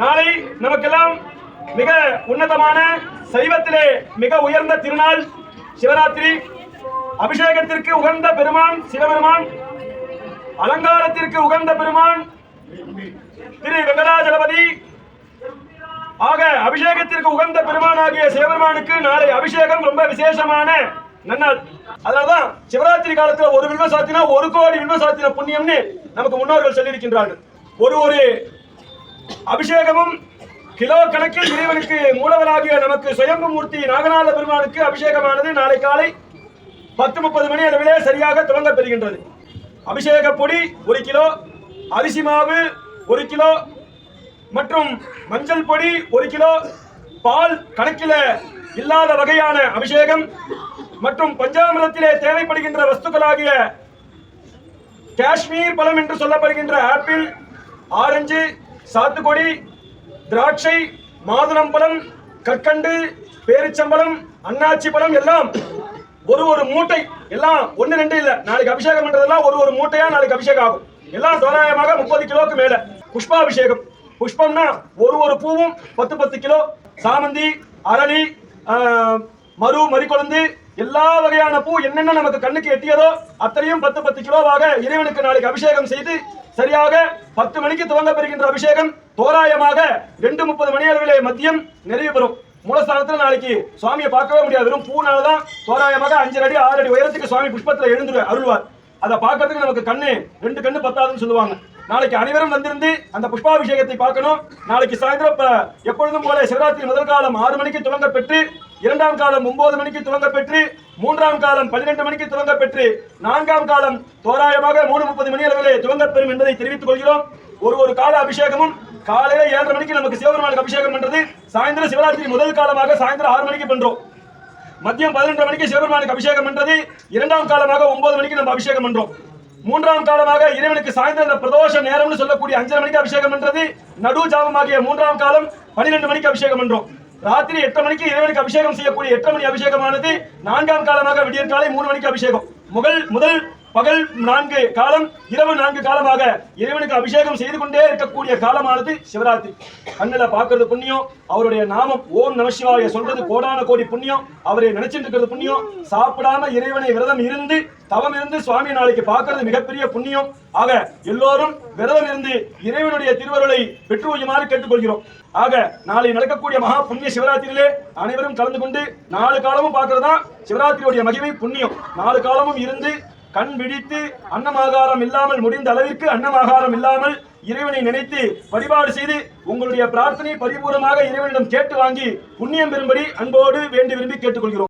நாளை நமக்கெல்லாம் மிக உன்னதமான சைவத்திலே மிக உயர்ந்த திருநாள் சிவராத்திரி. அபிஷேகத்திற்கு உகந்த பெருமான் சிவபெருமான். அலங்காரத்திற்கு உகந்த பெருமான் திரு வெங்கடாஜலபதி. ஆக அபிஷேகத்திற்கு உகந்த பெருமானாகிய சிவபெருமானுக்கு நாளை அபிஷேகம் ரொம்ப விசேஷமான நன்னாள். அதனால்தான் சிவராத்திரி காலத்துல ஒரு வில்வ சாத்தினா ஒரு கோடி வில்வ சாத்தின புண்ணியம்னு நமக்கு முன்னோர்கள் சொல்லியிருக்கின்றார்கள். ஒரு ஒரு அபிஷேகமும் கிலோ கணக்கில் இறைவனுக்கு மூலவராகிய நமக்கு சுயம்பு மூர்த்தி நாகநாத பெருமானுக்கு அபிஷேகமானது நாளை காலை பத்து முப்பது மணி அளவிலே சரியாக துவங்க பெறுகின்றது அபிஷேக பொடி ஒரு கிலோ அரிசி மாவு ஒரு கிலோ மற்றும் மஞ்சள் பொடி ஒரு கிலோ பால் கணக்கில் இல்லாத வகையான அபிஷேகம் மற்றும் பஞ்சாமிரத்திலே தேவைப்படுகின்ற வஸ்துக்களாகிய காஷ்மீர் பழம் என்று சொல்லப்படுகின்ற ஆப்பிள் ஆரஞ்சு சாத்துக்குடி திராட்சை மாதுளம் பழம் கற்கண்டு பேரிச்சம்பழம் அன்னாச்சி பழம் எல்லாம் ஒரு ஒரு மூட்டை எல்லாம் ஒன்னு ரெண்டு இல்ல. நாளைக்கு அபிஷேகம் பண்றதெல்லாம் ஒரு ஒரு மூட்டையா நாளைக்கு அபிஷேகம் ஆகும். எல்லாம் தோராயமாக முப்பது கிலோக்கு மேல. புஷ்பாபிஷேகம். புஷ்பம்னா ஒரு ஒரு பூவும் பத்து பத்து கிலோ. சாமந்தி அரளி மறு மரு மறிக்கொழுந்து எல்லா வகையான பூ என்னென்ன நமக்கு கண்ணுக்கு எட்டியதோ அத்தனையும் பத்து பத்து கிலோவாக இறைவனுக்கு நாளைக்கு அபிஷேகம் செய்து சரியாக பத்து மணிக்கு துவங்க பெறுகின்ற அபிஷேகம் தோராயமாக ரெண்டு முப்பது மணி அளவிலே மதியம் நிறைவு பெறும். மூலஸ்தானத்தில் நாளைக்கு சுவாமியை பார்க்கவே முடியாது. வெறும் பூனால தான் தோராயமாக அஞ்சு அடி ஆறு அடி உயரத்துக்கு சுவாமி புஷ்பத்தில் எழுந்துரு அருள்வார். அதை பார்க்கறதுக்கு நமக்கு கண்ணு ரெண்டு கண்ணு பத்தாதுன்னு சொல்லுவாங்க. நாளைக்கு அனைவரும் வந்திருந்து அந்த புஷ்பாபிஷேகத்தை பார்க்கணும். நாளைக்கு சாயந்தரம் எப்பொழுதும் போல சிவராத்திரி முதல் காலம் ஆறு மணிக்கு துவங்க பெற்று இரண்டாம் காலம் ஒன்பது மணிக்கு துவங்க பெற்று மூன்றாம் காலம் பன்னிரண்டு மணிக்கு துவங்க பெற்று நான்காம் காலம் தோராயமாக மூணு முப்பது மணி அளவிலே துவங்க பெறும் என்பதை தெரிவித்துக் கொள்கிறோம். ஒரு ஒரு கால அபிஷேகமும் காலையில ஏழரை மணிக்கு நமக்கு சிவபெருமானுக்கு அபிஷேகம் பண்றது சாயந்தரம் சிவராத்திரி முதல் காலமாக சாயந்தரம் ஆறு மணிக்கு பண்றோம். மதியம் பதினொன்று மணிக்கு சிவபெருமானுக்கு அபிஷேகம் பண்றது இரண்டாம் காலமாக ஒன்பது மணிக்கு நம்ம அபிஷேகம் பண்றோம். மூன்றாம் காலமாக இறைவனுக்கு சாயந்தரம் இந்த பிரதோஷ நேரம்னு சொல்லக்கூடிய அஞ்சரை மணிக்கு அபிஷேகம் பண்றது நடு ஜாமமாகிய மூன்றாம் காலம் பன்னிரெண்டு மணிக்கு அபிஷேகம் பண்றோம். ராத்திரி எட்டு மணிக்கு இறைவனுக்கு அபிஷேகம் செய்யக்கூடிய எட்டு மணி அபிஷேகமானது நான்காம் காலமாக விடியற்காலை மூணு மணிக்கு அபிஷேகம். முதல் முதல் பகல் நான்கு காலம் இரவு நான்கு காலமாக இறைவனுக்கு அபிஷேகம் செய்து கொண்டே இருக்கக்கூடிய காலமானது சிவராத்திரி. கண்ணில் பார்க்கறது புண்ணியம் அவருடைய நாமம் ஓம் நமசிவாய சொல்றது கோடான கோடி புண்ணியம் அவரை நினைச்சிட்டு இருக்கிறது புண்ணியம். சாப்பிடாம இறைவனை விரதம் இருந்து தவம் இருந்து சுவாமி நாளைக்கு பார்க்கறது மிகப்பெரிய புண்ணியம். ஆக எல்லோரும் விரதம் இருந்து இறைவனுடைய திருவருளை பெற்று வையுமாறு கேட்டுக்கொள்கிறோம். ஆக நாளை நடக்கக்கூடிய மகா புண்ணிய சிவராத்திரியிலே அனைவரும் கலந்து கொண்டு நாலு காலமும் பார்க்கறதா? சிவராத்திரியுடைய மகிமை புண்ணியம். நாலு காலமும் இருந்து கண் விழித்து அன்னமாகாரம் இல்லாமல் முடிந்த அளவிற்கு அன்னமாகாரம் இல்லாமல் இறைவனை நினைத்து வழிபாடு செய்து உங்களுடைய பிரார்த்தனை பரிபூர்ணமாக இறைவனிடம் கேட்டு வாங்கி புண்ணியம் பெறும்படி அன்போடு வேண்டி விரும்பி கேட்டுக்கொள்கிறோம்.